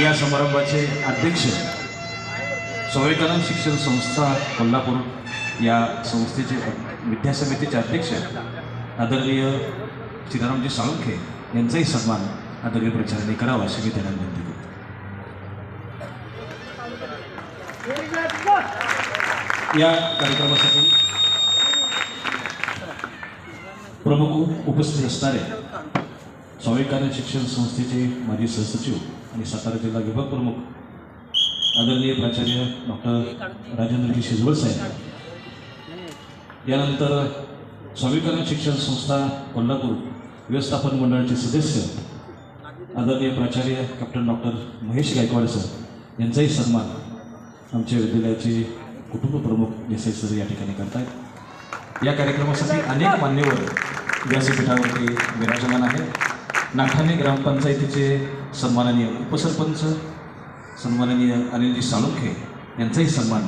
या समारंभाचे अध्यक्ष स्वाभिकानंद शिक्षण संस्था कोल्हापूर या संस्थेचे विद्यासमितीचे अध्यक्ष आदरणीय सीतारामजी साळुंखे यांचाही सन्मान आदरणीय प्रचाराने करावा अशी मी त्यांना विनंती करतो. या कार्यक्रमासाठी प्रमुख उपस्थित असणारे स्वाभिकानंद शिक्षण संस्थेचे माजी सहसचिव आणि सातारा जिल्हा विभाग प्रमुख आदरणीय प्राचार्य डॉक्टर राजेंद्रजी शिजवळ साहेब. यानंतर स्वामीकरण शिक्षण संस्था कोल्हापूर व्यवस्थापन मंडळाचे सदस्य आदरणीय प्राचार्य captain doctor Mahesh Gaikwad sir यांचाही सन्मान आमच्या विद्यालयाचे कुटुंब प्रमुख देसाई सर या ठिकाणी करतायत. या कार्यक्रमासाठी अनेक मान्यवर व्यासपीठावरती विराजमान आहेत. नाठाणे ग्रामपंचायतीचे सन्माननीय उपसरपंच सन्माननीय अनिलजी साळुंखे यांचाही सन्मान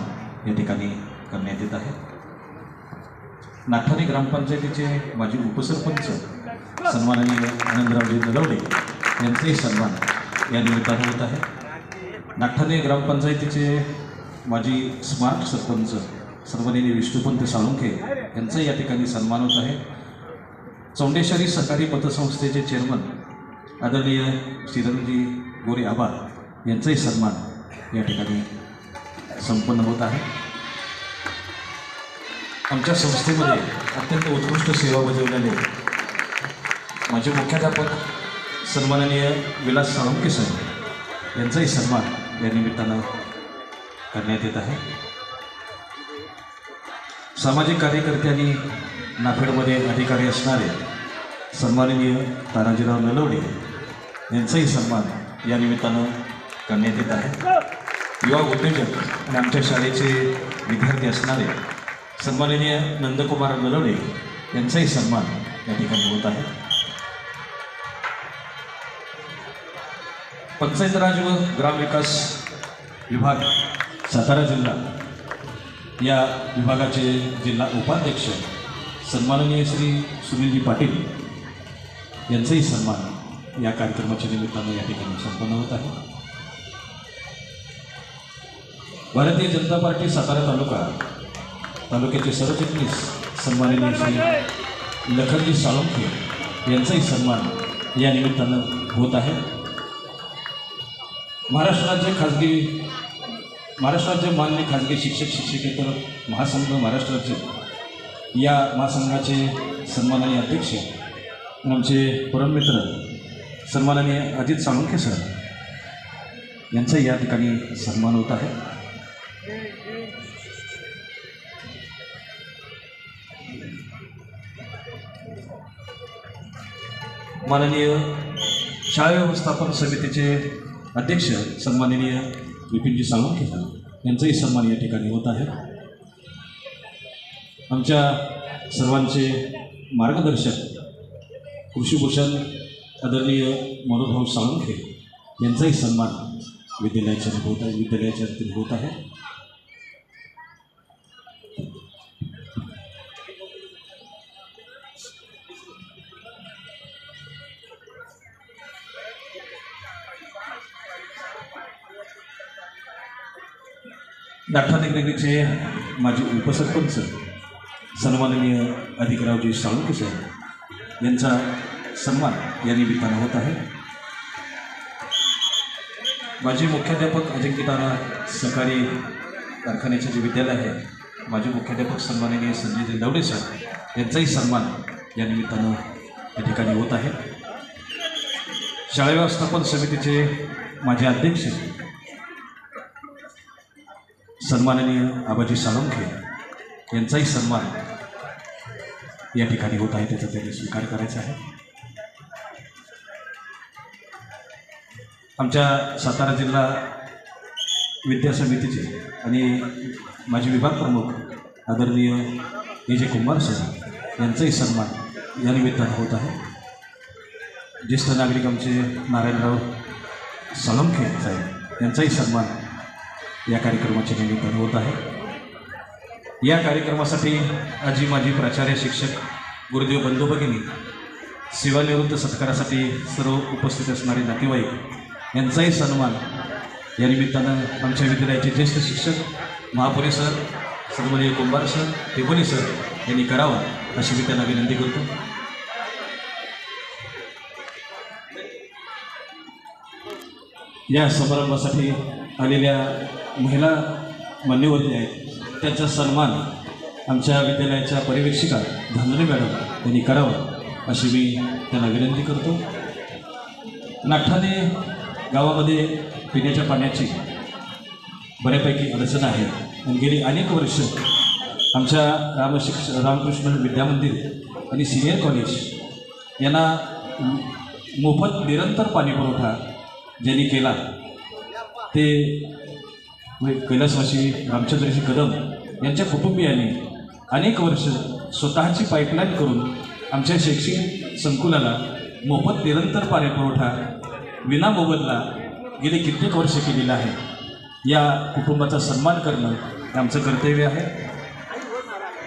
या ठिकाणी करण्यात येत आहे. नाठाणे ग्रामपंचायतीचे माजी उपसरपंच सन्माननीय आनंदरावजी नलवडे यांचाही सन्मान या निमित्ताने होत आहे. नागठाणे ग्रामपंचायतीचे माजी स्मार्ट सरपंच सन्माननीय विष्णुपंत साळुंखे यांचाही या ठिकाणी सन्मान होत आहे. चौंडेश्वरी सहकारी पतसंस्थेचे चेअरमन आदरणीय श्रीधरजी गोरे आबा यांचाही सन्मान या ठिकाणी संपन्न होत आहे. आमच्या संस्थेमध्ये अत्यंत उत्कृष्ट सेवा बजावल्याने माझे मुख्याध्यापक सन्माननीय विलास साळुंके सर यांचाही सन्मान या निमित्तानं करण्यात येत आहे. सामाजिक कार्यकर्त्यांनी नाफेडमध्ये अधिकारी असणारे सन्माननीय तानाजीराव नलवडे यांचाही सन्मान या निमित्तानं करण्यात येत आहे. युवा उद्योजक आणि आमच्या शाळेचे विद्यार्थी असणारे सन्माननीय नंदकुमार ललवडे यांचाही सन्मान या ठिकाणी होत आहे. पंचायत राज व ग्रामविकास विभाग सातारा जिल्हा या विभागाचे जिल्हा उपाध्यक्ष सन्माननीय श्री सुनीलजी पाटील यांचाही सन्मान या कार्यक्रमाच्या निमित्तानं या ठिकाणी संपन्न होत आहे. भारतीय जनता पार्टी सातारा तालुका तालुक्याचे सरचिटणीस सन्माननीय श्री लखनजी साळुंखे यांचाही सन्मान या निमित्तानं होत आहे. महाराष्ट्र राज्य खाजगी महाराष्ट्र राज्य मान्य खाजगी शिक्षक शिक्षकेतर महासंघ महाराष्ट्र राज्य या महासंघाचे सन्माननीय अध्यक्ष आमचे परममित्र सन्माननीय अजित साळुंखे सर यांचा या ठिकाणी सन्मान होत आहे. माननीय शाळा व्यवस्थापन समितीचे अध्यक्ष सन्माननीय विपिनजी साळुंखे सर यांचाही सन्मान या ठिकाणी होत आहे. आमच्या सर्वांचे मार्गदर्शक कृषीभूषण आदरणीय मनोभाऊ साळुंखे यांचाही सन्मान विद्यालयाच्या होत आहे विद्यालयाच्या होत आहे. नागठाणे नगरीचे उपसरपंच सन्माननीय अधिकरावजी साळुंके सर यांचा सन्मान या निमित्तानं होत आहे. माजी मुख्याध्यापक अजिंक्यतारा सकाळी कारखान्याचे जे विद्यालय आहे माजी मुख्याध्यापक सन्माननीय संजय दवडे सर यांचाही सन्मान या निमित्तानं या ठिकाणी होत आहे. शाळा व्यवस्थापन समितीचे माझे अध्यक्ष सन्माननीय आबाजी साळुंखे यांचाही सन्मान या ठिकाणी होत आहे त्याचा त्यांनी स्वीकार करायचा आहे. आमच्या सातारा जिल्हा विद्या समितीचे आणि माझे विभाग प्रमुख आदरणीय विजय जे कुमार सर यांचाही सन्मान या निमित्तानं होत आहे. ज्येष्ठ नागरिक आमचे नारायणराव सलमखे साहेब यांचाही सन्मान या कार्यक्रमाच्या निमित्तानं होत आहे. या कार्यक्रमासाठी आजी माझी प्राचार्य शिक्षक गुरुदेव बंधू भगिनी सेवानिवृत्त सत्कारासाठी सर्व उपस्थित असणारे नातेवाईक यांचाही सन्मान. या निमित्तानं आमच्या विद्यालयाचे ज्येष्ठ शिक्षक महापुरे सर सन्माननीय कुंभार सर टेबोनी सर यांनी करावा अशी मी त्यांना विनंती करतो. या समारंभासाठी आलेल्या महिला मान्यवरी आहेत. त्यांचा सन्मान आमच्या विद्यालयाच्या पर्यवेक्षिका धांदणे मॅडम यांनी करावा अशी मी त्यांना विनंती करतो. नागठाणे गावामध्ये पिण्याच्या पाण्याची बऱ्यापैकी अडचण आहे. आणि गेली अनेक वर्ष आमच्या रामशिक्ष रामकृष्ण विद्यामंदिर आणि सिनियर कॉलेज यांना मोफत निरंतर पाणी पुरवठा ज्यांनी केला ते कैलासवासी रामचंद्रजी कदम यांच्या कुटुंबियांनी अनेक वर्ष स्वतःची पाईपलाईन करून आमच्या शैक्षणिक संकुलाला मोफत निरंतर पाणी पुरवठा विना मोबदला गेले कित्येक वर्ष केलेला आहे. या कुटुंबाचा सन्मान करणं हे आमचं कर्तव्य आहे.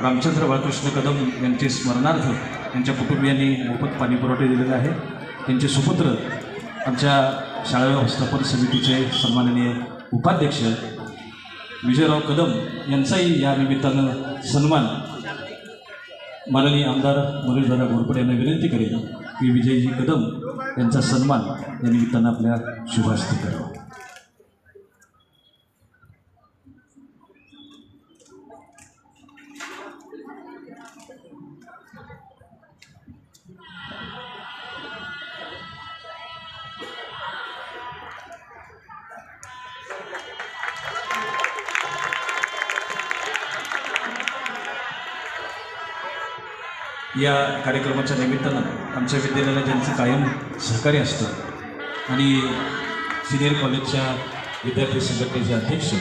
रामचंद्र बाळकृष्ण कदम यांचे स्मरणार्थ त्यांच्या कुटुंबियांनी मोफत पाणी पुरवठे दिलेले आहे. त्यांचे सुपुत्र आमच्या शाळा व्यवस्थापन समितीचे सन्माननीय उपाध्यक्ष विजयराव कदम यांचाही या निमित्तानं सन्मान माननीय आमदार मनोजदादा घोरपडे यांना विनंती करेन की विजयजी कदम यांचा सन्मान या निमित्तानं आपल्या शुभास्ती करावा. या कार्यक्रमाच्या निमित्तानं आमच्या विद्यालयाला ज्यांचं कायम सहकार्य असतं आणि सिनियर कॉलेजच्या विद्यार्थी संघटनेचे अध्यक्ष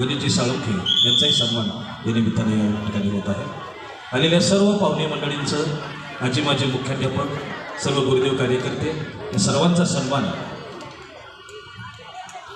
गणेशजी साळुंखे यांचाही सन्मान या निमित्तानं या ठिकाणी होत आहे. आलेल्या सर्व पाहुणे मंडळींचं आजी माझे मुख्याध्यापक सर्व गुरुदेव कार्यकर्ते या सर्वांचा सन्मान